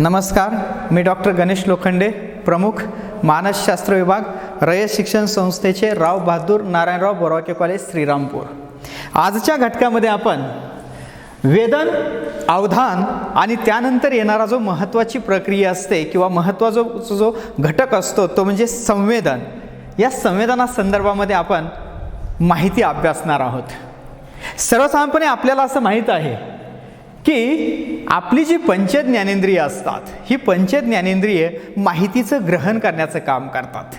नमस्कार मी डॉक्टर गणेश लोखंडे प्रमुख मानसशास्त्र विभाग रयत शिक्षण संस्थेचे राव बहादूर नारायणराव बोराके कॉलेज श्रीरामपूर. आजच्या घटकामध्ये आपण वेदन अवधान आणि त्यानंतर येणारा जो महत्त्वाची प्रक्रिया असते किंवा महत्त्वाचा जो जो घटक असतो तो म्हणजे संवेदन. या संवेदना संदर्भामध्ये आपण माहिती अभ्यासणार आहोत. सर्वसाधारणपणे आपल्याला असं माहीत आहे की आपली जी पंच ज्ञानेंद्रिय असतात ही पंच ज्ञानेंद्रिय माहितीचं ग्रहण करण्याचं काम करतात.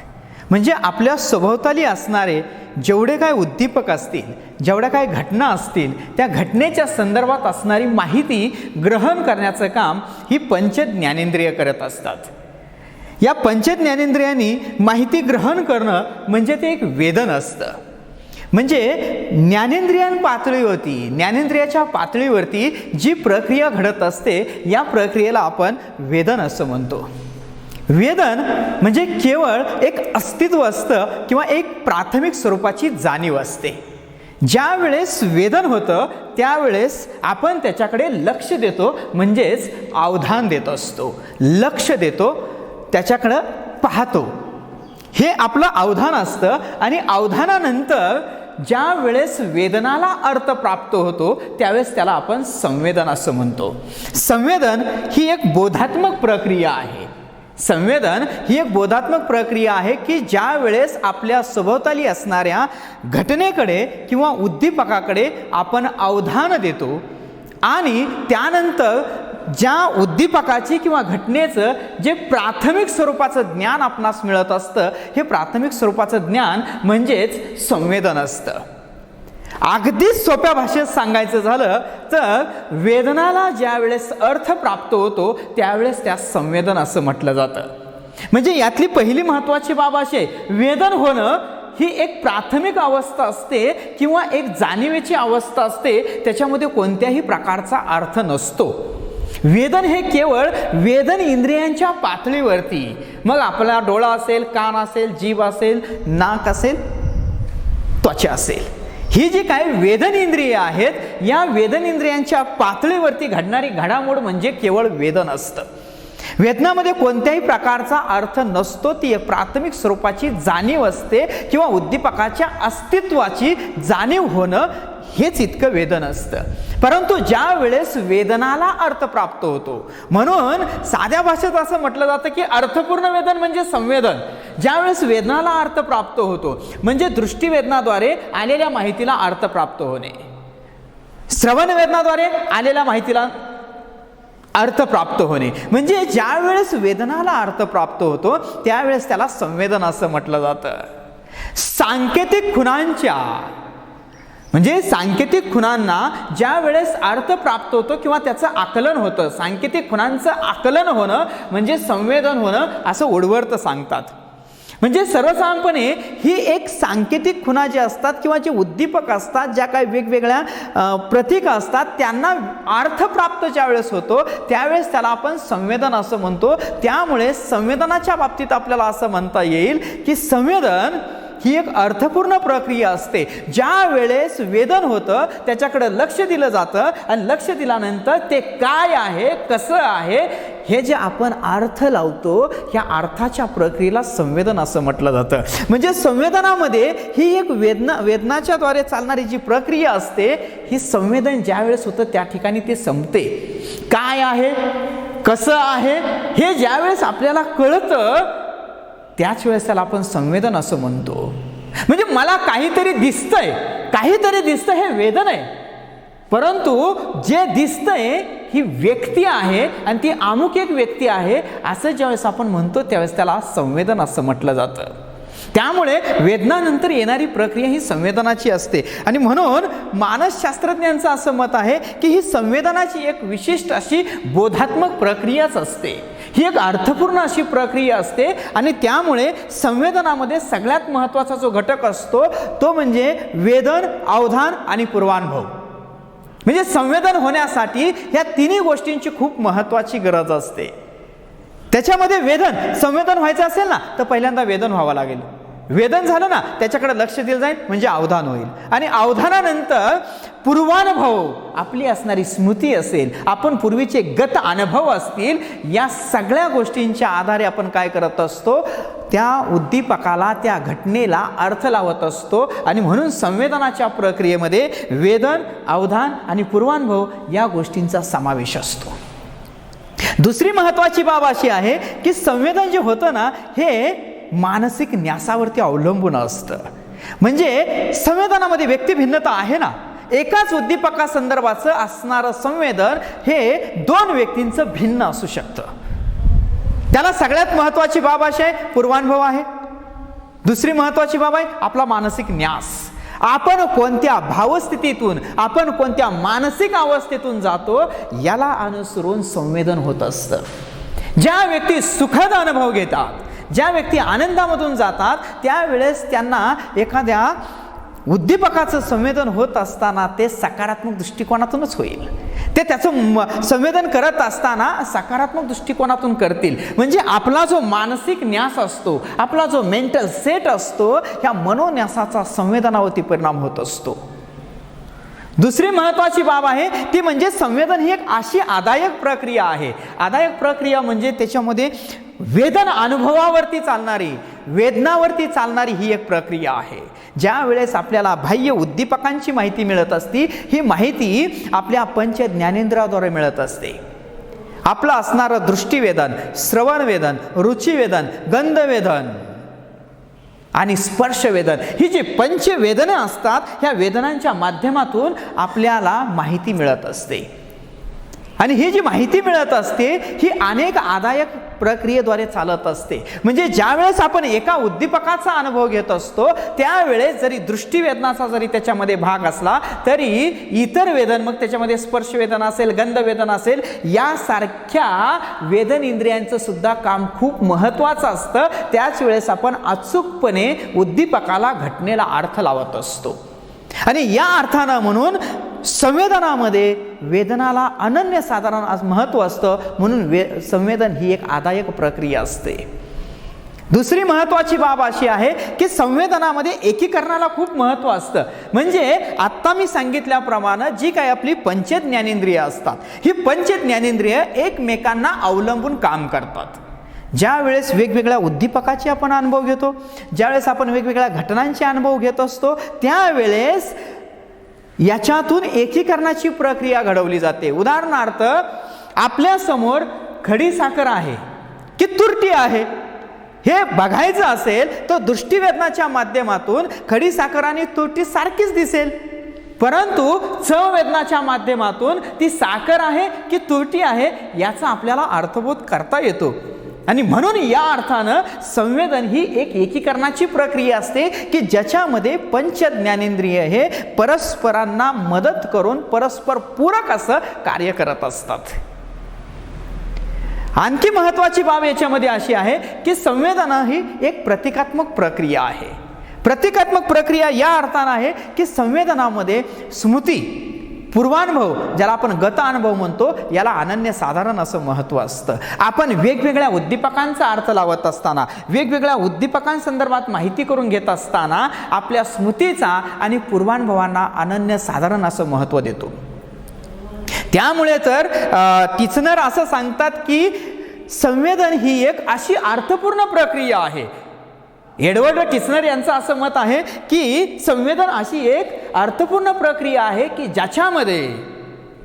म्हणजे आपल्या सभोवताली असणारे जेवढे काय उद्दीपक असतील जेवढ्या काय घटना असतील त्या घटनेच्या संदर्भात असणारी माहिती ग्रहण करण्याचं काम ही पंच ज्ञानेंद्रिय करत असतात. या पंच ज्ञानेंद्रियांनी माहिती ग्रहण करणं म्हणजे ते एक वेदन असतं. म्हणजे ज्ञानेंद्रियां पातळीवरती ज्ञानेंद्रियाच्या पातळीवरती जी प्रक्रिया घडत असते या प्रक्रियेला आपण वेदन असं म्हणतो. वेदन म्हणजे केवळ एक अस्तित्व असतं किंवा एक प्राथमिक स्वरूपाची जाणीव असते. ज्या वेळेस वेदन होतं त्यावेळेस आपण त्याच्याकडे लक्ष देतो म्हणजेच अवधान देत असतो. लक्ष देतो त्याच्याकडं पाहतो. हे आपलं अवधान असतं आणि अवधानानंतर ज्या वेळेस वेदनाला अर्थ प्राप्त होतो त्यावेळेस त्याला आपण संवेदन असं म्हणतो. संवेदन ही एक बोधात्मक प्रक्रिया आहे. संवेदन ही एक बोधात्मक प्रक्रिया आहे की ज्या वेळेस आपल्या सभोवताली असणाऱ्या घटनेकडे किंवा उद्दीपकाकडे आपण अवधान देतो आणि त्यानंतर ज्या उद्दीपकाची किंवा घटनेचं जे प्राथमिक स्वरूपाचं ज्ञान आपणास मिळत असतं हे प्राथमिक स्वरूपाचं ज्ञान म्हणजेच संवेदन असतं. अगदीच सोप्या भाषेत सांगायचं झालं तर वेदनाला ज्या वेळेस अर्थ प्राप्त होतो त्यावेळेस त्यास संवेदन असं म्हटलं जातं. म्हणजे यातली पहिली महत्त्वाची बाब अशी आहे वेदन होणं ही एक प्राथमिक अवस्था असते किंवा एक जाणीवेची अवस्था असते त्याच्यामध्ये कोणत्याही प्रकारचा अर्थ नसतो. वेदन हे केवळ वेदन इंद्रियांच्या पातळीवरती. मग आपला डोळा असेल कान असेल जीभ असेल नाक असेल त्वचा असेल. ही जी काही वेदन इंद्रिय आहेत या वेदन इंद्रियांच्या पातळीवरती घडणारी घडामोड म्हणजे केवळ वेदन असतं. वेदनामध्ये कोणत्याही प्रकारचा अर्थ नसतो ती एक प्राथमिक स्वरूपाची जाणीव असते किंवा उद्दीपकाच्या अस्तित्वाची जाणीव होणं हेच इतकं वेदन असतं. परंतु ज्या वेळेस वेदनाला अर्थ प्राप्त होतो म्हणून साध्या भाषेत असं म्हटलं जातं की अर्थपूर्ण वेदन म्हणजे संवेदन. ज्यावेळेस वेदनाला अर्थ प्राप्त होतो म्हणजे दृष्टीवेदनाद्वारे आलेल्या माहितीला अर्थ प्राप्त होणे. श्रवण वेदनाद्वारे आलेल्या माहितीला अर्थ प्राप्त होणे. म्हणजे ज्या वेळेस वेदनाला अर्थ प्राप्त होतो त्यावेळेस त्याला संवेदन असं म्हटलं जातं. सांकेतिक खुणांच्या म्हणजे सांकेतिक खुणांना ज्या वेळेस अर्थ प्राप्त होतो किंवा त्याचं आकलन होतं सांकेतिक खुणांचं आकलन होणं म्हणजे संवेदन होणं असं ओढवरतं सांगतात. म्हणजे सर्वसाधारणपणे ही एक सांकेतिक खुणा जे असतात किंवा जे उद्दीपक असतात ज्या काही वेगवेगळ्या प्रतीक असतात त्यांना अर्थप्राप्त ज्यावेळेस ज्या वेळेस होतो त्यावेळेस त्याला आपण संवेदन असं म्हणतो. त्यामुळे संवेदनाच्या बाबतीत आपल्याला असं म्हणता येईल की संवेदन ही एक अर्थपूर्ण प्रक्रिया असते. ज्या वेळेस वेदन होतं त्याच्याकडे लक्ष दिलं जातं आणि लक्ष दिल्यानंतर ते काय आहे कसं आहे हे जे आपण अर्थ लावतो ह्या अर्थाच्या प्रक्रियेला संवेदन असं म्हटलं जातं. म्हणजे संवेदनामध्ये ही एक वेदना वेदनाच्या द्वारे चालणारी जी प्रक्रिया असते ही संवेदन ज्या वेळेस होतं त्या ठिकाणी ते संपते. काय आहे कसं आहे हे ज्यावेळेस आपल्याला कळतं त्याच वेळेस त्याला आपण संवेदन असं म्हणतो. म्हणजे मला काहीतरी दिसतंय काहीतरी दिसतं हे वेदन आहे. परंतु जे दिसतंय ही व्यक्ती आहे आणि ती अमुक एक व्यक्ती आहे असं ज्यावेळेस आपण म्हणतो त्यावेळेस त्याला संवेदन असं म्हटलं जातं. त्यामुळे वेदनानंतर येणारी प्रक्रिया ही संवेदनाची असते. आणि म्हणून मानसशास्त्रज्ञांचं असं मत आहे की ही संवेदनाची एक विशिष्ट अशी बोधात्मक प्रक्रियाच असते. ही एक अर्थपूर्ण अशी प्रक्रिया असते आणि त्यामुळे संवेदनामध्ये सगळ्यात महत्त्वाचा जो घटक असतो तो म्हणजे वेदन अवधान आणि पूर्वानुभव. म्हणजे संवेदन होण्यासाठी या तिन्ही गोष्टींची खूप महत्त्वाची गरज असते. त्याच्यामध्ये वेदन संवेदन व्हायचं असेल ना तर पहिल्यांदा वेदन व्हावं लागेल. वेदन झालं ना त्याच्याकडे लक्ष दिलं जाईल म्हणजे अवधान होईल. आणि अवधानानंतर पूर्वानुभव आपली असणारी स्मृती असेल आपण पूर्वीचे गत अनुभव असतील या सगळ्या गोष्टींच्या आधारे आपण काय करत असतो? त्या उद्दीपकाला त्या घटनेला अर्थ लावत असतो. आणि म्हणून संवेदनाच्या प्रक्रियेमध्ये वेदन अवधान आणि पूर्वानुभव या गोष्टींचा समावेश असतो. दुसरी महत्त्वाची बाब अशी आहे की संवेदन जे होतं ना हे मानसिक न्यासावरती अवलंबून असतं. म्हणजे संवेदनामध्ये व्यक्तिभिन्नता आहे ना? एकाच उद्दीपकासंदर्भाचं असणारं संवेदन हे दोन व्यक्तींचं भिन्न असू शकतं. त्याला सगळ्यात महत्त्वाची बाब अशी आहे पूर्वानुभव आहे. दुसरी महत्त्वाची बाब आहे आपला मानसिक न्यास. आपण कोणत्या भावस्थितीतून आपण कोणत्या मानसिक अवस्थेतून जातो याला अनुसरून संवेदन होत असतं. ज्या व्यक्ती सुखद अनुभव घेतात ज्या व्यक्ती आनंदामधून जातात त्यावेळेस त्यांना एखाद्या उद्दीपकाचं संवेदन होत असताना ते सकारात्मक दृष्टिकोनातूनच होईल. ते त्याचं म- संवेदन करत असताना सकारात्मक दृष्टिकोनातून करतील. म्हणजे आपला जो मानसिक न्यास असतो आपला जो मेंटल सेट असतो ह्या मनोन्यासाचा संवेदनावरती परिणाम होत असतो. दुसरी महत्त्वाची बाब आहे ती म्हणजे संवेदन ही एक अशी आदायक प्रक्रिया आहे. आदायक प्रक्रिया म्हणजे त्याच्यामध्ये वेदन अनुभवावरती चालणारी वेदनावरती चालणारी ही एक प्रक्रिया आहे. ज्या वेळेस आपल्याला बाह्य उद्दीपकांची माहिती मिळत असती ही माहिती आपल्या पंच ज्ञानेंद्राद्वारे मिळत असते. आपलं असणारं दृष्टीवेदन श्रवणवेदन रुचिवेदन गंधवेदन आणि स्पर्शवेदन ही जी पंचवेदनं असतात ह्या वेदनांच्या माध्यमातून आपल्याला माहिती मिळत असते. आणि ही जी माहिती मिळत असते ही अनेक आदायक प्रक्रियेद्वारे चालत असते. म्हणजे ज्यावेळेस आपण एका उद्दीपकाचा अनुभव घेत असतो त्यावेळेस जरी दृष्टीवेदनाचा जरी त्याच्यामध्ये भाग असला तरी इतर वेदन मग त्याच्यामध्ये स्पर्श स्पर्शवेदना असेल गंधवेदन असेल यासारख्या वेदन इंद्रियांचं सुद्धा काम खूप महत्त्वाचं असतं. त्याच वेळेस आपण अचूकपणे उद्दीपकाला घटनेला अर्थ लावत असतो. आणि या अर्थानं म्हणून संवेदनामध्ये वेदनाला अनन्य साधारण आज महत्त्व असतं. म्हणून वे संवेदन ही एक आदायक प्रक्रिया असते. दुसरी महत्त्वाची बाब अशी आहे की संवेदनामध्ये एकीकरणाला खूप महत्त्व असतं. म्हणजे आत्ता मी सांगितल्याप्रमाणे जी काही आपली पंच ज्ञानेंद्रिय असतात ही पंच ज्ञानेंद्रिय एकमेकांना अवलंबून काम करतात. ज्या वेळेस वेगवेगळ्या उद्दीपकाचे आपण अनुभव घेतो ज्यावेळेस आपण वेगवेगळ्या घटनांचे अनुभव घेत असतो त्यावेळेस याच्यातून एकीकरणाची प्रक्रिया घडवली जाते. उदाहरणार्थ आपल्यासमोर खडी साखर आहे की तुरटी आहे हे बघायचं असेल तर दृष्टीवेदनाच्या माध्यमातून खडी साखर आणि तुरटी सारखीच दिसेल. परंतु चववेदनाच्या माध्यमातून ती साखर आहे की तुरटी आहे याचा आपल्याला अर्थबोध करता येतो. आणि म्हणून या अर्थानं संवेदन ही एक एकीकरणाची प्रक्रिया असते की ज्याच्यामध्ये पंच ज्ञानेंद्रिय हे परस्परांना मदत करून परस्पर पूरक असं कार्य करत असतात. आणखी महत्त्वाची बाब याच्यामध्ये अशी आहे की संवेदना ही एक प्रतिकात्मक प्रक्रिया आहे. प्रतिकात्मक प्रक्रिया या अर्थानं आहे की संवेदनामध्ये स्मृती पूर्वानुभव ज्याला आपण गत अनुभव म्हणतो याला अनन्य साधारण असं महत्त्व असतं. आपण वेगवेगळ्या उद्दीपकांचा अर्थ लावत असताना वेगवेगळ्या उद्दीपकांसंदर्भात माहिती करून घेत असताना आपल्या स्मृतीचा आणि पूर्वानुभवांना अनन्य साधारण असं महत्त्व देतो. त्यामुळे तर अ, टिचनर असं सांगतात की संवेदन ही एक अशी अर्थपूर्ण प्रक्रिया आहे एडवर्ड किसनर यांचं असं मत आहे की संवेदन अशी एक अर्थपूर्ण प्रक्रिया आहे की ज्याच्यामध्ये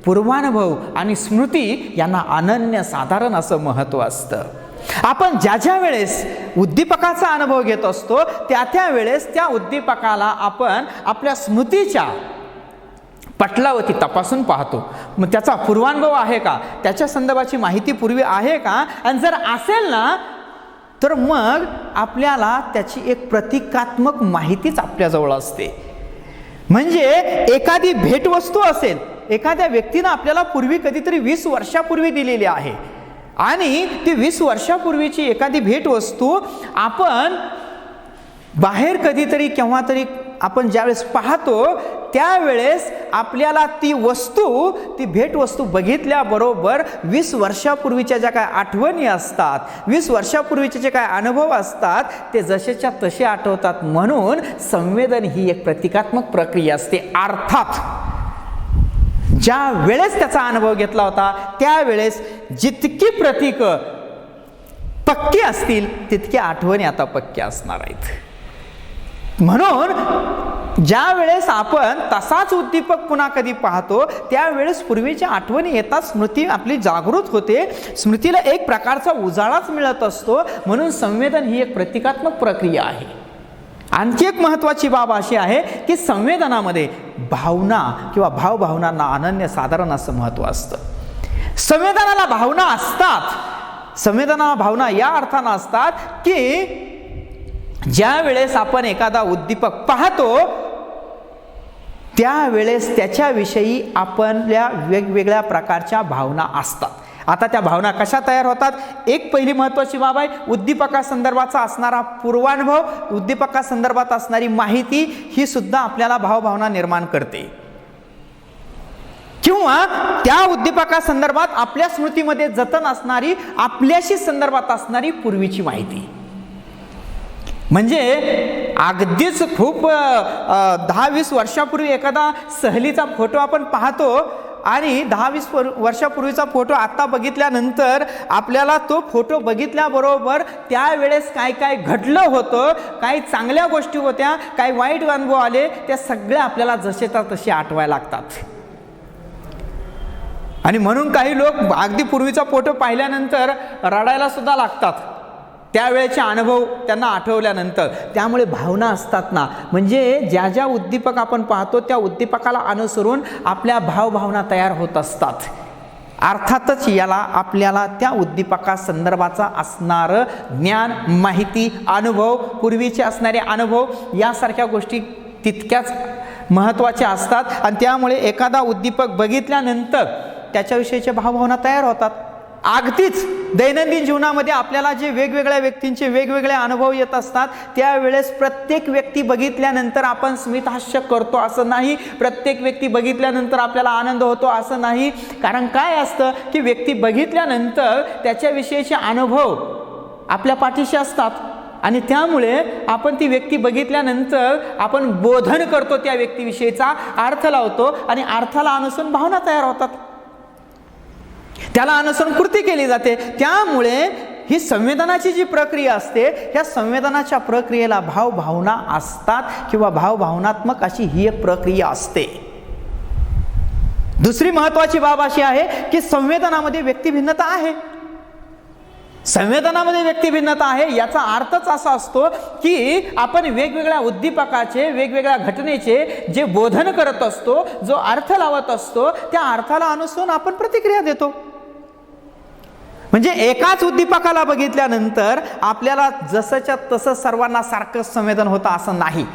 पूर्वानुभव आणि स्मृती यांना अनन्य साधारण असं महत्त्व असतं. आपण ज्या ज्या वेळेस उद्दीपकाचा अनुभव घेत असतो त्या त्या वेळेस त्या उद्दीपकाला आपण आपल्या स्मृतीच्या पटलावरती तपासून पाहतो. मग त्याचा पूर्वानुभव आहे का? त्याच्या संदर्भाची माहिती पूर्वी आहे का? आणि जर असेल ना तर मग आपल्याला त्याची एक प्रतिकात्मक माहितीच आपल्याजवळ असते. म्हणजे एखादी भेटवस्तू असेल एखाद्या व्यक्तीनं आपल्याला पूर्वी कधीतरी वीस वर्षापूर्वी दिलेली आहे आणि ती वीस वर्षापूर्वीची एखादी भेटवस्तू आपण बाहेर कधीतरी केव्हा तरी आपण ज्यावेळेस पाहतो त्यावेळेस आपल्याला ती वस्तू ती भेटवस्तू बघितल्याबरोबर वीस वर्षापूर्वीच्या ज्या काय आठवणी असतात वीस वर्षापूर्वीचे जे काय अनुभव असतात ते जसेच्या तसे आठवतात म्हणून संवेदन ही एक प्रतिकात्मक प्रक्रिया असते. अर्थात ज्या वेळेस त्याचा अनुभव घेतला होता त्यावेळेस जितकी प्रतीकं पक्की असतील तितक्या आठवणी आता पक्क्या असणार आहेत. म्हणून ज्या वेळेस आपण तसाच उद्दीपक पुन्हा कधी पाहतो त्यावेळेस पूर्वीच्या आठवणी येतात स्मृती आपली जागृत होते. स्मृतीला एक प्रकारचा उजाळाच मिळत असतो म्हणून संवेदन ही एक प्रतिकात्मक प्रक्रिया आहे. आणखी एक महत्त्वाची बाब अशी आहे की संवेदनामध्ये भावना किंवा भावभावनांना अनन्य साधारण असं महत्त्व असतं. संवेदनाला भावना असतात. संवेदना भावना या अर्थानं असतात की ज्या वेळेस आपण एखादा उद्दीपक पाहतो त्यावेळेस त्याच्याविषयी आपल्या वेगवेगळ्या प्रकारच्या भावना असतात. आता त्या भावना कशा तयार होतात? एक पहिली महत्त्वाची बाब आहे उद्दीपकासंदर्भाचा असणारा पूर्वानुभव उद्दीपकासंदर्भात असणारी माहिती ही सुद्धा आपल्याला भावभावना निर्माण करते. किंवा त्या उद्दीपकासंदर्भात आपल्या स्मृतीमध्ये जतन असणारी आपल्याशी संदर्भात असणारी पूर्वीची माहिती. म्हणजे अगदीच खूप दहा वीस वर्षापूर्वी एखादा सहलीचा फोटो आपण पाहतो आणि दहा वीस वर्षापूर्वीचा फोटो आत्ता बघितल्यानंतर आपल्याला तो फोटो बघितल्याबरोबर त्यावेळेस काय काय घडलं होतं काही चांगल्या गोष्टी होत्या काही वाईट अनुभव आले त्या सगळ्या आपल्याला जसे तर तसे आठवायला लागतात. आणि म्हणून काही लोक अगदी पूर्वीचा फोटो पाहिल्यानंतर रडायला सुद्धा लागतात. त्यावेळेचे अनुभव त्यांना आठवल्यानंतर. त्यामुळे भावना असतात ना. म्हणजे ज्या ज्या उद्दीपक आपण पाहतो त्या उद्दीपकाला अनुसरून आपल्या भावभावना तयार होत असतात. अर्थातच याला आपल्याला त्या उद्दीपका संदर्भाचा असणारं ज्ञान माहिती अनुभव पूर्वीचे असणारे अनुभव यासारख्या गोष्टी तितक्याच महत्त्वाच्या असतात. आणि त्यामुळे एखादा उद्दीपक बघितल्यानंतर त्याच्याविषयीच्या भावभावना तयार होतात. अगदीच दैनंदिन जीवनामध्ये आपल्याला जे वेगवेगळ्या व्यक्तींचे वेगवेगळे अनुभव येत असतात त्यावेळेस प्रत्येक व्यक्ती बघितल्यानंतर आपण स्मितहास्य करतो असं नाही. प्रत्येक व्यक्ती बघितल्यानंतर आपल्याला आनंद होतो असं नाही. कारण काय असतं की व्यक्ती बघितल्यानंतर त्याच्याविषयीचे अनुभव आपल्या पाठीशी असतात. आणि त्यामुळे आपण ती व्यक्ती बघितल्यानंतर आपण बोधन करतो त्या व्यक्तीविषयीचा अर्थ लावतो आणि अर्थाला अनुसून भावना तयार होतात. त्याला अनुसरून कृती केली जाते. त्यामुळे ही संवेदनाची जी प्रक्रिया असते ह्या संवेदनाच्या प्रक्रियेला भावभावना असतात किंवा भावभावनात्मक अशी ही एक प्रक्रिया असते. दुसरी महत्वाची बाब अशी आहे की संवेदनामध्ये व्यक्तिभिन्नता आहे. संवेदनामध्ये व्यक्तिभिन्नता आहे याचा अर्थच असा असतो की आपण वेगवेगळ्या उद्दीपकाचे वेगवेगळ्या घटनेचे जे बोधन करत असतो जो अर्थ लावत असतो त्या अर्थाला अनुसरून आपण प्रतिक्रिया देतो. म्हणजे एकाच उद्दीपकाला बघितल्यानंतर आपल्याला जसंच्या तसं सर्वांना सारखं संवेदन होतं असं नाही.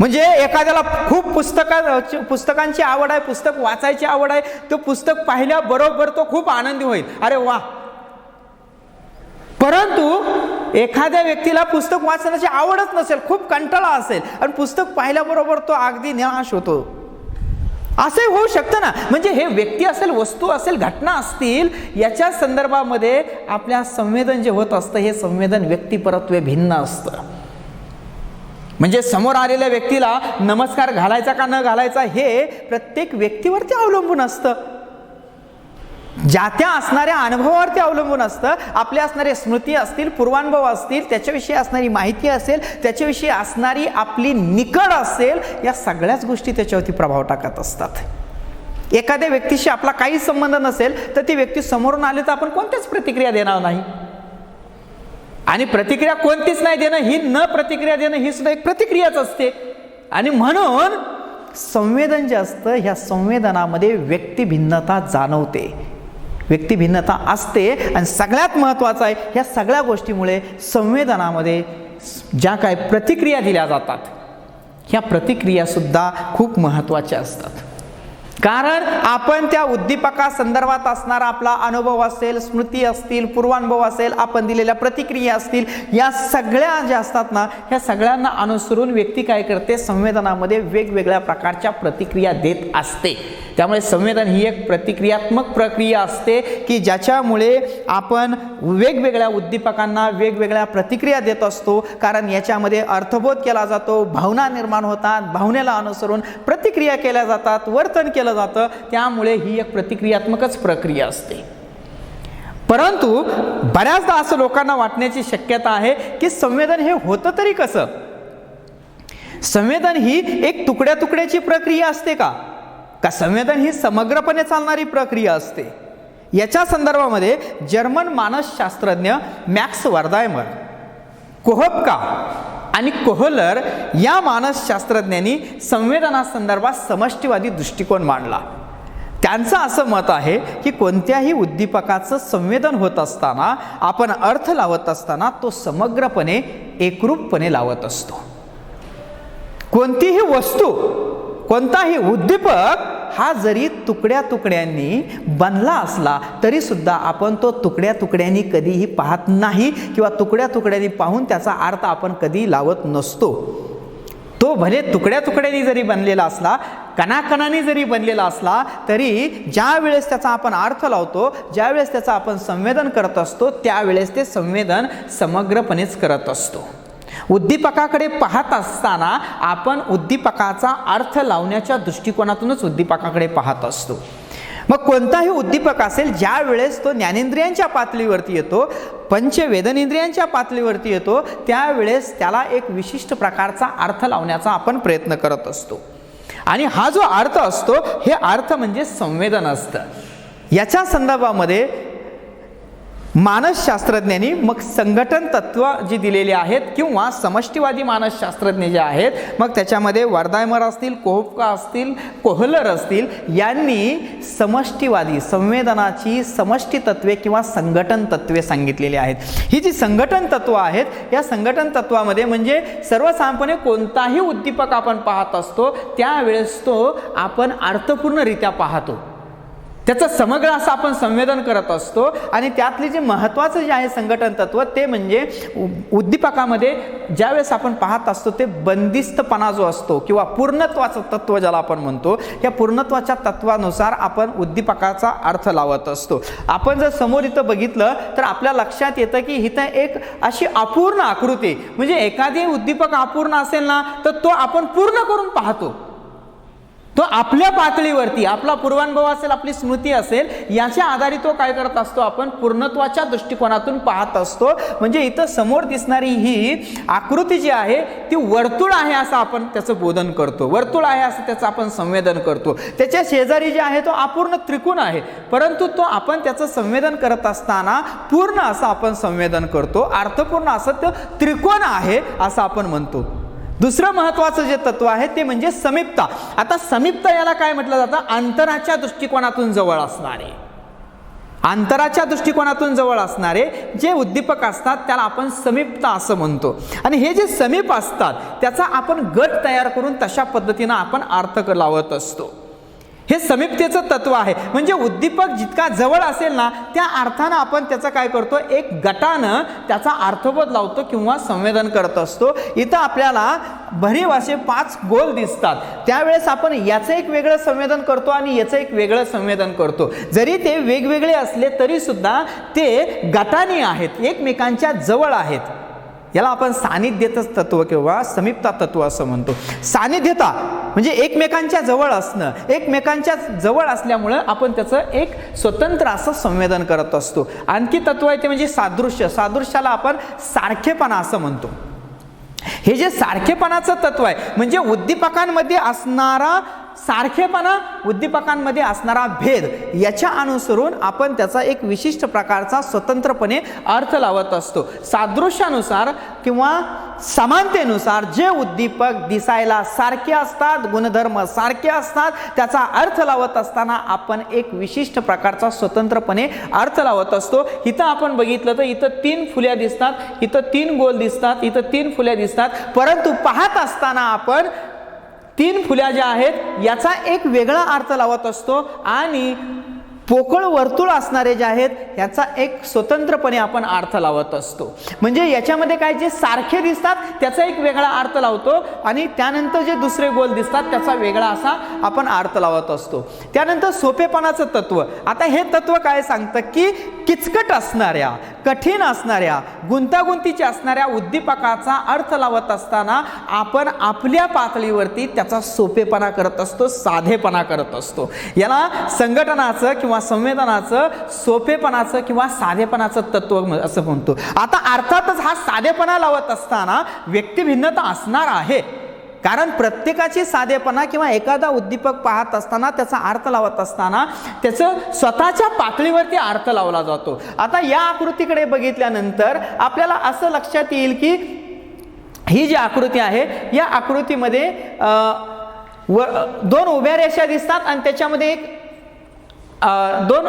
म्हणजे एखाद्याला खूप पुस्तका पुस्तकांची आवड आहे पुस्तक वाचायची आवड आहे तो पुस्तक पाहिल्याबरोबर तो खूप आनंदी होईल. अरे वा! परंतु एखाद्या व्यक्तीला पुस्तक वाचण्याची आवडच नसेल खूप कंटाळा असेल आणि पुस्तक पाहिल्याबरोबर तो अगदी निराश होतो. असे होऊ शकतं ना. म्हणजे हे व्यक्ती असेल वस्तू असेल घटना असतील याच्या संदर्भामध्ये आपल्या संवेदन जे होत असतं हे संवेदन व्यक्तिपरत्वे भिन्न असतं. म्हणजे समोर आलेल्या व्यक्तीला नमस्कार घालायचा का न घालायचा हे प्रत्येक व्यक्तीवरती अवलंबून असतं. ज्या त्या असणाऱ्या अनुभवावरती अवलंबून असतं. आपल्या असणारे स्मृती असतील पूर्वानुभव असतील त्याच्याविषयी असणारी माहिती असेल त्याच्याविषयी असणारी आपली निकड असेल या सगळ्याच गोष्टी त्याच्यावरती प्रभाव टाकत असतात. एखाद्या व्यक्तीशी आपला काही संबंध नसेल तर ती व्यक्ती समोरून आली तर आपण कोणत्याच प्रतिक्रिया देणार नाही. आणि प्रतिक्रिया कोणतीच नाही देणं ही न प्रतिक्रिया देणं ही सुद्धा एक प्रतिक्रियाच असते. आणि म्हणून संवेदन जे असतं ह्या संवेदनामध्ये व्यक्तिभिन्नता जाणवते. व्यक्तिभिन्नता असते आणि सगळ्यात महत्त्वाचं आहे ह्या सगळ्या गोष्टीमुळे संवेदनामध्ये ज्या काय प्रतिक्रिया दिल्या जातात ह्या प्रतिक्रियासुद्धा खूप महत्त्वाच्या असतात. कारण आपण त्या उद्दीपका संदर्भात असणारा आपला अनुभव असेल स्मृती असतील पूर्वानुभव असेल आपण दिलेल्या प्रतिक्रिया असतील या सगळ्या ज्या असतात ना ह्या सगळ्यांना अनुसरून व्यक्ती काय करते? संवेदनामध्ये वेगवेगळ्या प्रकारच्या प्रतिक्रिया देत असते. त्यामुळे संवेदन ही एक प्रतिक्रियात्मक प्रक्रिया असते की ज्याच्यामुळे आपण वेगवेगळ्या उद्दीपकांना वेगवेगळ्या प्रतिक्रिया देत असतो. कारण याच्यामध्ये अर्थबोध केला जातो भावना निर्माण होतात भावनेला अनुसरून प्रतिक्रिया केल्या जातात वर्तन केलं केलं जातं त्यामुळे ही एक प्रतिक्रियात्मकच प्रक्रिया असते. परंतु बऱ्याचदा असं लोकांना वाटण्याची शक्यता आहे की संवेदन हे होतं तरी कसं? संवेदन ही एक तुकड्या तुकड्याची प्रक्रिया असते का? का संवेदन ही समग्रपणे चालणारी प्रक्रिया असते? याच्या संदर्भामध्ये जर्मन मानसशास्त्रज्ञ मॅक्स वर्दायमर कोहपका आणि कोहलर या मानसशास्त्रज्ञांनी संवेदनासंदर्भात समष्टीवादी दृष्टिकोन मांडला. त्यांचं असं मत आहे की कोणत्याही उद्दीपकाचं संवेदन होत असताना आपण अर्थ लावत असताना तो समग्रपणे एकरूपपणे लावत असतो. कोणतीही वस्तू कोणताही उद्दीपक हा जरी तुकड्या तुकड्यांनी बनला असला तरीसुद्धा आपण तो तुकड्या तुकड्यांनी कधीही पाहत नाही किंवा तुकड्या तुकड्यांनी पाहून त्याचा अर्थ आपण कधी लावत नसतो. तो भले तुकड्या तुकड्यांनी जरी बनलेला असला कणाकणाने जरी बनलेला असला तरी ज्या वेळेस त्याचा आपण अर्थ लावतो ज्या वेळेस त्याचा आपण संवेदन करत असतो त्यावेळेस ते संवेदन समग्रपणेच करत असतो. उद्दीपकाकडे पाहत असताना आपण उद्दीपकाचा अर्थ लावण्याच्या दृष्टिकोनातूनच उद्दीपकाकडे पाहत असतो. मग कोणताही उद्दीपक असेल ज्या वेळेस तो ज्ञानेंद्रियांच्या पातळीवरती येतो पंचवेदनेंद्रियांच्या पातळीवरती येतो त्यावेळेस त्याला एक विशिष्ट प्रकारचा अर्थ लावण्याचा आपण प्रयत्न करत असतो. आणि हा जो अर्थ असतो हे अर्थ म्हणजे संवेदन असतं. याच्या संदर्भामध्ये मानसशास्त्रज्ञांनी मग संघटन तत्व जी दिलेली आहेत किंवा समष्टीवादी मानसशास्त्रज्ञ जे आहेत मग त्याच्यामध्ये वर्धायमर असतील कोहपका असतील कोहलर असतील यांनी समष्टीवादी संवेदनाची समष्टी तत्वे किंवा संघटन तत्वे सांगितलेली आहेत. ही जी संघटन तत्व आहेत या संघटन तत्वामध्ये म्हणजे सर्वसाधारणपणे कोणताही उद्दीपक आपण पाहत असतो त्यावेळेस तो आपण अर्थपूर्णरित्या पाहतो. त्याचं समग्र असं आपण संवेदन करत असतो आणि त्यातले जे महत्त्वाचं जे आहे संघटन तत्व ते म्हणजे उ- उद्दीपकामध्ये ज्यावेळेस आपण पाहत असतो ते बंदिस्तपणा जो असतो किंवा पूर्णत्वाचं तत्व ज्याला आपण म्हणतो या पूर्णत्वाच्या तत्वानुसार आपण उद्दीपकाचा अर्थ लावत असतो. आपण जर समोर इथं बघितलं तर आपल्या लक्षात येतं की इथं एक अशी अपूर्ण आकृती म्हणजे एखादी उद्दीपक अपूर्ण असेल ना तर तो आपण पूर्ण करून पाहतो. तो आपल्या पातळीवरती आपला पूर्वानुभव असेल आपली स्मृती असेल याच्या आधारे तो काय करत असतो आपण? पूर्णत्वाच्या दृष्टिकोनातून पाहत असतो. म्हणजे इथं समोर दिसणारी ही आकृती जी आहे ती वर्तुळ आहे असं आपण त्याचं बोधन करतो. वर्तुळ आहे असं त्याचं आपण संवेदन करतो. त्याच्या शेजारी जे आहे तो अपूर्ण त्रिकोण आहे. परंतु तो आपण त्याचं संवेदन करत असताना पूर्ण असं आपण संवेदन करतो. अर्थपूर्ण असं तो त्रिकोण आहे असं आपण म्हणतो. दुसरं महत्वाचं जे तत्व आहे ते म्हणजे समीपता. आता समीपता याला काय म्हटलं जातं? अंतराच्या दृष्टिकोनातून जवळ असणारे. अंतराच्या दृष्टिकोनातून जवळ असणारे जे उद्दीपक असतात त्याला आपण समीपता असं म्हणतो. आणि हे जे समीप असतात त्याचा आपण गट तयार करून तशा पद्धतीनं आपण अर्थ लावत असतो. हे समीपतेचं तत्व आहे. म्हणजे उद्दीपक जितका जवळ असेल ना त्या अर्थानं आपण त्याचं काय करतो? एक गटानं त्याचा अर्थबोध लावतो किंवा संवेदन करत असतो. इथं आपल्याला भरीव असे पाच गोल दिसतात. त्यावेळेस आपण याचं एक वेगळं संवेदन करतो आणि याचं एक वेगळं संवेदन करतो. जरी ते वेगवेगळे असले तरीसुद्धा ते गटाने आहेत एकमेकांच्या जवळ आहेत. याला आपण सानिध्यतच तत्व किंवा समीपता तत्व असं म्हणतो. सानिध्यता म्हणजे एकमेकांच्या जवळ असणं. एकमेकांच्या जवळ असल्यामुळं आपण त्याचं एक स्वतंत्र असं संवेदन करत असतो. आणखी तत्व आहे ते म्हणजे सादृश्य. सादृश्याला आपण सारखेपणा असं म्हणतो. हे जे सारखेपणाचं तत्व आहे म्हणजे उद्दीपकांमध्ये असणारा सारखेपणा उद्दीपकांमध्ये असणारा भेद याच्या अनुसरून आपण त्याचा एक विशिष्ट प्रकारचा स्वतंत्रपणे अर्थ लावत असतो. सादृश्यानुसार किंवा समानतेनुसार जे उद्दीपक दिसायला सारखे असतात गुणधर्म सारखे असतात त्याचा अर्थ लावत असताना आपण एक विशिष्ट प्रकारचा स्वतंत्रपणे अर्थ लावत असतो. इथं आपण बघितलं तर इथं तीन फुल्या दिसतात इथं तीन गोल दिसतात इथं तीन फुल्या दिसतात. परंतु पाहत असताना आपण तीन फुल्या ज्या आहेत याचा एक वेगळा अर्थ लावत असतो आणि पोकळ वर्तुळ असणारे जे आहेत याचा एक स्वतंत्रपणे आपण अर्थ लावत असतो. म्हणजे याच्यामध्ये काय जे सारखे दिसतात त्याचा एक वेगळा अर्थ लावतो आणि त्यानंतर जे दुसरे गोल दिसतात त्याचा वेगळा असा आपण अर्थ लावत असतो. त्यानंतर सोपेपणाचं तत्व. आता हे तत्व काय सांगतं की किचकट असणाऱ्या कठीण असणाऱ्या गुंतागुंतीच्या असणाऱ्या उद्दीपकाचा अर्थ लावत असताना आपण आपल्या पातळीवरती त्याचा सोपेपणा करत असतो साधेपणा करत असतो. याला संघटनाचं किंवा किंवा संवेदनाचं सोपेपणाचं किंवा साधेपणाचं तत्व असं म्हणतो. आता अर्थातच हा साधेपणा लावत असताना व्यक्तिभिन्नता असणार आहे. कारण प्रत्येकाची साधेपणा किंवा एखादा उद्दीपक पाहत असताना त्याचा अर्थ लावत असताना त्याचं स्वतःच्या पातळीवरती अर्थ लावला जातो. आता या आकृतीकडे बघितल्यानंतर आपल्याला असं लक्षात येईल की ही जी आकृती आहे या आकृतीमध्ये व दोन उभ्या रेषा दिसतात आणि त्याच्यामध्ये एक दोन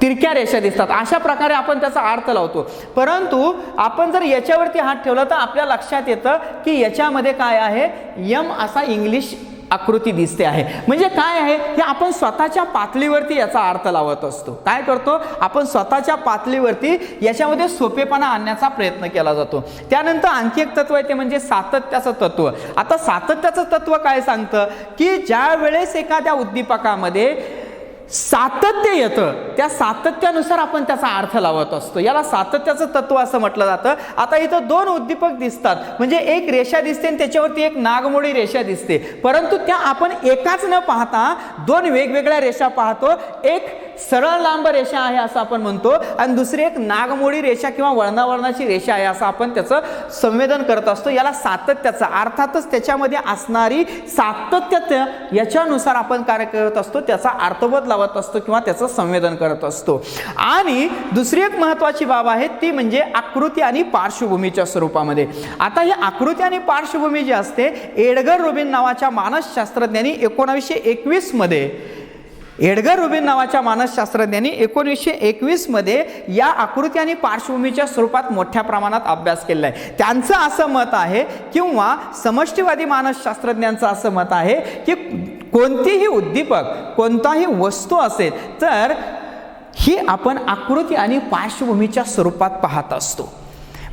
तिरक्या रेषा दिसतात. अशा प्रकारे आपण त्याचा अर्थ लावतो. परंतु आपण जर याच्यावरती हात ठेवला तर आपल्या लक्षात येतं की याच्यामध्ये काय आहे? यम असा इंग्लिश आकृती दिसते आहे. म्हणजे काय आहे? हे आपण स्वतःच्या पातळीवरती याचा अर्थ लावत असतो. काय करतो? आपण स्वतःच्या पातळीवरती याच्यामध्ये सोपेपणा आणण्याचा प्रयत्न केला जातो. त्यानंतर आणखी एक तत्व आहे ते म्हणजे सातत्याचं तत्व. आता सातत्याचं तत्व काय सांगतं? की ज्या वेळेस एखाद्या उद्दीपकामध्ये सातत्य येतं. त्या सातत्यानुसार आपण त्याचा अर्थ लावत असतो. याला सातत्याचं तत्व असं म्हटलं जातं. आता इथं दोन उद्दीपक दिसतात. म्हणजे एक रेषा दिसते आणि त्याच्यावरती एक नागमोडी रेषा दिसते. परंतु त्या आपण एकाच न पाहता दोन वेगवेगळ्या रेषा पाहतो. एक सरळ लांब रेषा आहे असं आपण म्हणतो. आणि दुसरी एक नागमोडी रेषा किंवा वळणावळणाची रेषा आहे असं आपण त्याचं संवेदन करत असतो. याला सातत्याचं अर्थातच त्याच्यामध्ये असणारी सातत्य याच्यानुसार आपण कार्य करत असतो. त्याचा अर्थबोध लावत असतो किंवा त्याचं संवेदन करत असतो. आणि दुसरी एक महत्वाची बाब आहे ती म्हणजे आकृती आणि पार्श्वभूमीच्या स्वरूपामध्ये. आता ही आकृती आणि पार्श्वभूमी जी असते एडगर रुबिन नावाच्या मानसशास्त्रज्ञांनी एकोणावीसशे एकवीसमध्ये एडगर रुबिन नावाच्या मानसशास्त्रज्ञांनी एकोणीसशे एकवीसमध्ये या आकृती आणि पार्श्वभूमीच्या स्वरूपात मोठ्या प्रमाणात अभ्यास केलेला आहे त्यांचं असं मत आहे किंवा समष्टीवादी मानसशास्त्रज्ञांचं असं मत आहे की कोणतीही उद्दीपक कोणताही वस्तू असेल तर ही आपण आकृती आणि पार्श्वभूमीच्या स्वरूपात पाहत असतो.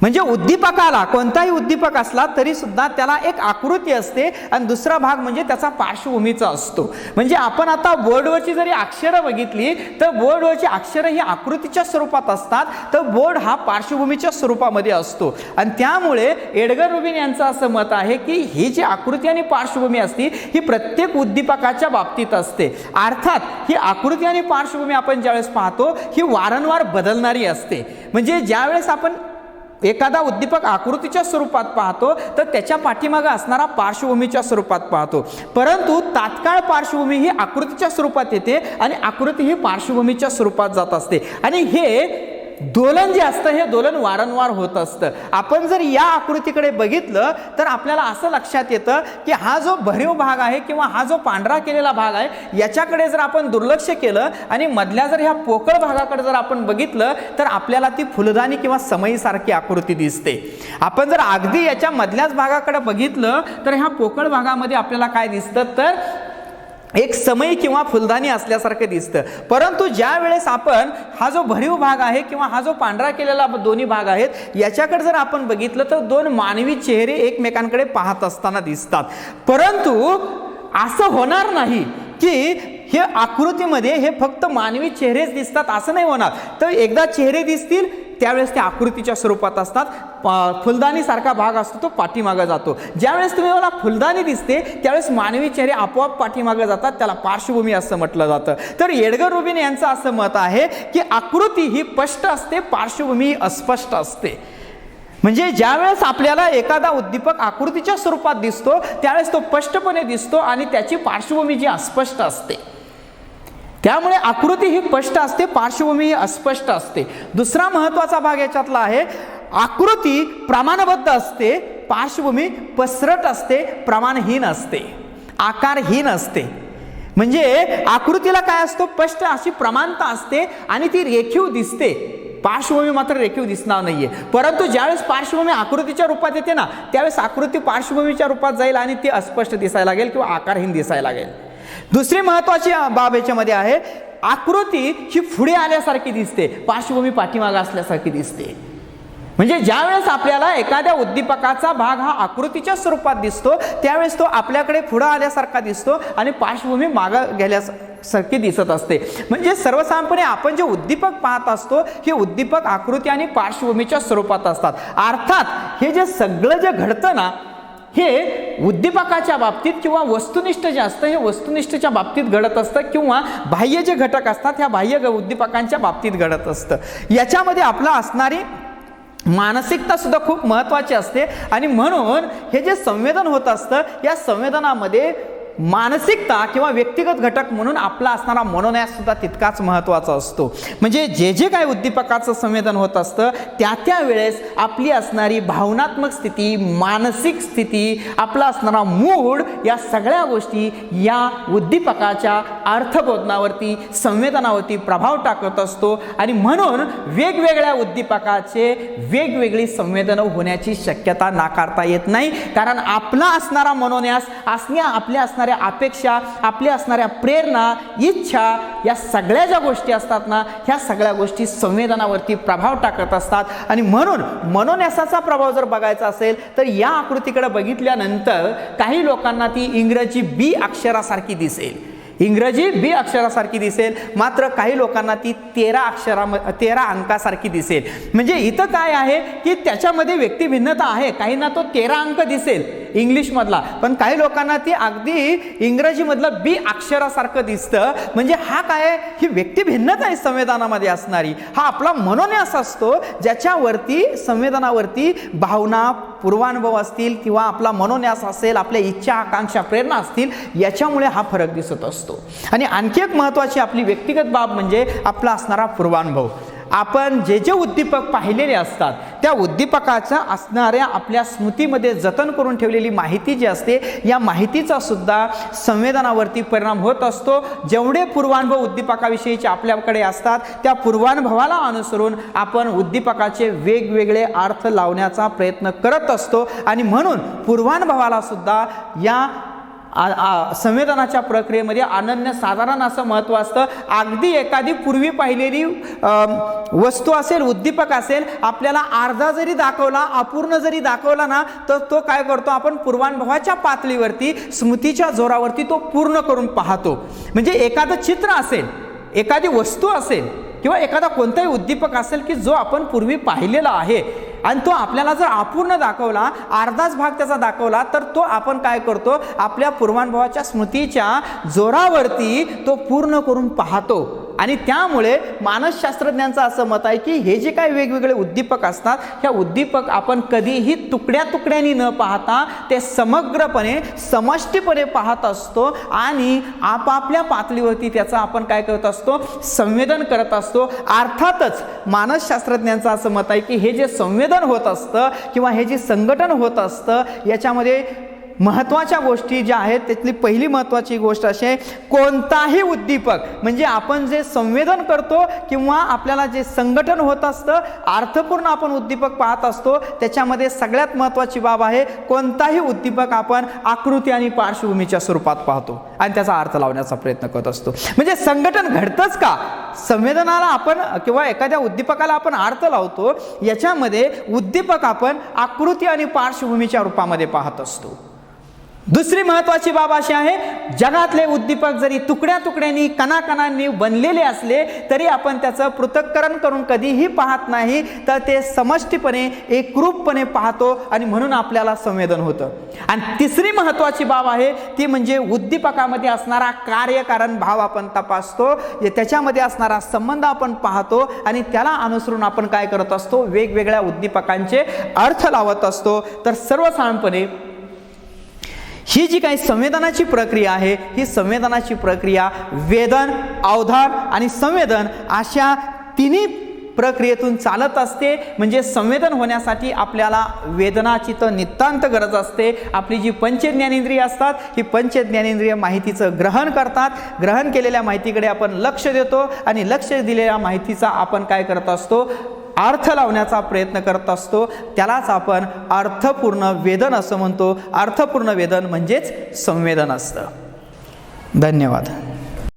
म्हणजे उद्दीपकाला कोणताही उद्दीपक असला तरी सुद्धा त्याला एक आकृती असते आणि दुसरा भाग म्हणजे त्याचा पार्श्वभूमीचा असतो. म्हणजे आपण आता बोर्डवरची जरी अक्षरं बघितली तर बोर्डवरची अक्षरं ही आकृतीच्या स्वरूपात असतात तर बोर्ड हा पार्श्वभूमीच्या स्वरूपामध्ये असतो. आणि त्यामुळे एडगर रुबिन यांचं असं मत आहे की ही जी आकृती आणि पार्श्वभूमी असते ही प्रत्येक उद्दीपकाच्या बाबतीत असते. अर्थात ही आकृती आणि पार्श्वभूमी आपण ज्यावेळेस पाहतो ही वारंवार बदलणारी असते. म्हणजे ज्यावेळेस आपण एखादा उद्दीपक आकृतीच्या स्वरूपात पाहतो तर त्याच्या पाठीमागं असणारा पार्श्वभूमीच्या स्वरूपात पाहतो. परंतु तात्काळ पार्श्वभूमी ही आकृतीच्या स्वरूपात येते आणि आकृती ही पार्श्वभूमीच्या स्वरूपात जात असते. आणि हे दोलन जे असतं हे दोलन वारंवार होत असतं. आपण जर या आकृतीकडे बघितलं तर आपल्याला असं लक्षात येतं की हा जो भरीव भाग आहे किंवा हा जो पांढरा केलेला भाग आहे याच्याकडे जर आपण दुर्लक्ष केलं आणि मधल्या जर ह्या पोकळ भागाकडे जर आपण बघितलं तर आपल्याला ती फुलदाणी किंवा समईसारखी आकृती दिसते. आपण जर अगदी याच्या मधल्याच भागाकडे बघितलं तर ह्या पोकळ भागामध्ये आपल्याला काय दिसतं? तर एक समय किंवा फुलदाणी असल्यासारखं दिसतं. परंतु ज्या वेळेस आपण हा जो भरीव भाग आहे किंवा हा जो पांढरा केलेला दोन्ही भाग आहेत याच्याकडे जर आपण बघितलं तर दोन मानवी चेहरे एकमेकांकडे पाहत असताना दिसतात. परंतु असं होणार नाही की हे आकृतीमध्ये हे फक्त मानवी चेहरेच दिसतात असं नाही होणार. तर एकदा चेहरे दिसतील त्यावेळेस ते आकृतीच्या स्वरूपात असतात. प- फुलदाणीसारखा भाग असतो तो पाठीमागं जातो. ज्यावेळेस तुम्ही मला फुलदाणी दिसते त्यावेळेस मानवी चेहरे आपोआप पाठीमागं जातात त्याला पार्श्वभूमी असं म्हटलं जातं. तर येडगर रुबिन यांचं असं मत आहे की आकृती ही स्पष्ट असते पार्श्वभूमी ही अस्पष्ट असते. म्हणजे ज्यावेळेस आपल्याला एखादा उद्दीपक आकृतीच्या स्वरूपात दिसतो त्यावेळेस तो स्पष्टपणे दिसतो आणि त्याची पार्श्वभूमी जी अस्पष्ट असते. त्यामुळे आकृती ही स्पष्ट असते पार्श्वभूमी ही अस्पष्ट असते. दुसरा महत्त्वाचा भाग याच्यातला आहे आकृती प्रमाणबद्ध असते पार्श्वभूमी पसरट असते प्रमाणहीन असते आकारहीन असते. म्हणजे आकृतीला काय असतो? स्पष्ट अशी प्रमाणता असते आणि ती रेखीव दिसते. पार्श्वभूमी मात्र रेखीव दिसणार नाहीये. परंतु ज्यावेळेस पार्श्वभूमी आकृतीच्या रूपात येते ना त्यावेळेस आकृती पार्श्वभूमीच्या रूपात जाईल आणि ती अस्पष्ट दिसायला लागेल किंवा आकारहीन दिसायला लागेल. दुसरी महत्वाची बाब याच्यामध्ये आहे आकृती ही पुढे आल्यासारखी दिसते पार्श्वभूमी पाठीमागा असल्यासारखी दिसते. म्हणजे ज्यावेळेस आपल्याला एखाद्या उद्दीपकाचा भाग हा आकृतीच्या स्वरूपात दिसतो त्यावेळेस तो आपल्याकडे पुढं आल्यासारखा दिसतो आणि पार्श्वभूमी मागं गेल्यासारखी दिसत असते. म्हणजे सर्वसाधारणपणे आपण जे उद्दीपक पाहत असतो हे उद्दीपक आकृती आणि पार्श्वभूमीच्या स्वरूपात असतात. अर्थात हे जे सगळं जे घडतं ना हे उद्दीपकाच्या बाबतीत किंवा वस्तुनिष्ठ जे असतं हे वस्तुनिष्ठच्या बाबतीत घडत असतं किंवा बाह्य जे घटक असतात ह्या बाह्य ग- उद्दीपकांच्या बाबतीत घडत असतं. याच्यामध्ये आपलं असणारी मानसिकता सुद्धा खूप महत्त्वाची असते आणि म्हणून हे जे संवेदन होत असतं या संवेदनामध्ये मानसिकता किंवा व्यक्तिगत घटक म्हणून आपला असणारा मनोन्यास सुद्धा तितकाच महत्त्वाचा असतो. म्हणजे जे जे काही उद्दीपकाचं संवेदन होत असतं त्या त्या वेळेस आपली असणारी भावनात्मक स्थिती मानसिक स्थिती आपला असणारा मूड या सगळ्या गोष्टी या उद्दीपकाच्या अर्थबोधनावरती संवेदनावरती प्रभाव टाकत असतो आणि म्हणून वेगवेगळ्या उद्दीपकाचे वेगवेगळी संवेदनं होण्याची शक्यता नाकारता येत नाही. कारण आपला असणारा मनोन्यास असण्या आपल्या असणाऱ्या अपेक्षा आपल्या असणाऱ्या प्रेरणा इच्छा या सगळ्या ज्या गोष्टी असतात ना ह्या सगळ्या गोष्टी संवेदनावरती प्रभाव टाकत असतात. आणि म्हणून मनोन्यासाचा प्रभाव जर बघायचा असेल तर या आकृतीकडे बघितल्यानंतर काही लोकांना ती इंग्रजी बी अक्षरासारखी दिसेल. इंग्रजी बी अक्षरासारखी दिसेल मात्र काही लोकांना ती तेरा अक्षरा तेरा अंकासारखी दिसेल. म्हणजे इथं काय आहे की त्याच्यामध्ये व्यक्तिभिन्नता आहे. काहींना तो तेरा अंक दिसेल. इंग्लिशमधला. पण काही लोकांना ती अगदी इंग्रजीमधलं बी अक्षरासारखं दिसतं. म्हणजे हा काय ही ही व्यक्तिभिन्नता आहे संवेदनामध्ये असणारी. हा आपला मनोन्यास असतो ज्याच्यावरती संवेदनावरती भावना पूर्वानुभव असतील किंवा आपला मनोन्यास असेल आपल्या इच्छा आकांक्षा प्रेरणा असतील याच्यामुळे हा फरक दिसत असतो. आणि आणखी एक महत्त्वाची आपली व्यक्तिगत बाब म्हणजे आपला असणारा पूर्वानुभव. आपण जे जे उद्दीपक पाहिलेले असतात त्या उद्दीपकाचा असणाऱ्या आपल्या स्मृतीमध्ये जतन करून ठेवलेली माहिती जी असते या माहितीचा सुद्धा संवेदनावरती परिणाम होत असतो. जेवढे पूर्वानुभव उद्दीपकाविषयीचे आपल्याकडे असतात त्या पूर्वानुभवाला अनुसरून आपण उद्दीपकाचे वेगवेगळे अर्थ लावण्याचा प्रयत्न करत असतो. आणि म्हणून पूर्वानुभवाला सुद्धा या संवेदनाच्या प्रक्रियेमध्ये अनन्य साधारण असं महत्त्व असतं. अगदी एखादी पूर्वी पाहिलेली वस्तू असेल उद्दीपक असेल आपल्याला अर्धा जरी दाखवला अपूर्ण जरी दाखवला ना तर तो काय करतो? आपण पूर्वानुभवाच्या पातळीवरती स्मृतीच्या जोरावरती तो पूर्ण करून पाहतो. म्हणजे एखादं चित्र असेल एखादी वस्तू असेल किंवा एखादा कोणताही उद्दीपक असेल की जो आपण पूर्वी पाहिलेला आहे आणि तो आपल्याला जर अपूर्ण दाखवला अर्धाच भाग त्याचा दाखवला तर तो आपण काय करतो? आपल्या पूर्वानुभवाच्या स्मृतीच्या जोरावरती तो पूर्ण करून पाहतो. आणि त्यामुळे मानसशास्त्रज्ञांचं असं मत आहे की हे जे काही वेगवेगळे उद्दीपक असतात ह्या उद्दीपक आपण कधीही तुकड्या तुकड्यांनी न पाहता ते समग्रपणे समष्टीपणे पाहत असतो आणि आपापल्या पातळीवरती त्याचा आपण काय करत असतो? संवेदन करत असतो. अर्थातच मानसशास्त्रज्ञांचं असं मत आहे की हे जे संवेदन होत असतं किंवा हे जे संघटन होत असतं याच्यामध्ये महत्त्वाच्या गोष्टी ज्या आहेत त्यातली पहिली महत्त्वाची गोष्ट अशी आहे कोणताही उद्दीपक म्हणजे आपण जे संवेदन करतो किंवा आपल्याला जे संघटन होत असतं अर्थपूर्ण आपण उद्दीपक पाहत असतो त्याच्यामध्ये सगळ्यात महत्त्वाची बाब आहे कोणताही उद्दीपक आपण आकृती आणि पार्श्वभूमीच्या स्वरूपात पाहतो आणि त्याचा अर्थ लावण्याचा प्रयत्न करत असतो. म्हणजे संघटन घडतंच का? संवेदनाला आपण किंवा एखाद्या उद्दीपकाला आपण अर्थ लावतो याच्यामध्ये उद्दीपक आपण आकृती आणि पार्श्वभूमीच्या रूपामध्ये पाहत असतो. दुसरी महत्वाची बाब अशी आहे जगातले उद्दीपक जरी तुकड्या तुकड्यांनी कणाकणांनी बनलेले असले तरी आपण त्याचं पृथक्करण करून कधीही पाहत नाही तर ते समष्टीपणे एकरूपपणे पाहतो आणि म्हणून आपल्याला संवेदन होतं. आणि तिसरी महत्वाची बाब आहे ती म्हणजे उद्दीपकामध्ये असणारा कार्यकारण भाव आपण तपासतो त्याच्यामध्ये असणारा संबंध आपण पाहतो आणि त्याला अनुसरून आपण काय करत असतो वेगवेगळ्या उद्दीपकांचे अर्थ लावत असतो. तर सर्वसाधारणपणे ही जी काही संवेदनाची प्रक्रिया आहे ही संवेदनाची प्रक्रिया वेदन अवधान आणि संवेदन अशा तिन्ही प्रक्रियेतून चालत असते. म्हणजे संवेदन होण्यासाठी आपल्याला वेदनाची तर नितांत गरज असते. आपली जी पंचज्ञानेंद्रिय असतात ही पंचज्ञानेंद्रिय माहितीचं ग्रहण करतात. ग्रहण केलेल्या माहितीकडे आपण लक्ष देतो आणि लक्ष दिलेल्या माहितीचा आपण काय करत असतो? अर्थ लावण्याचा प्रयत्न करत असतो. त्यालाच आपण अर्थपूर्ण वेदन असं म्हणतो. अर्थपूर्ण वेदन म्हणजेच संवेदन असतं. धन्यवाद.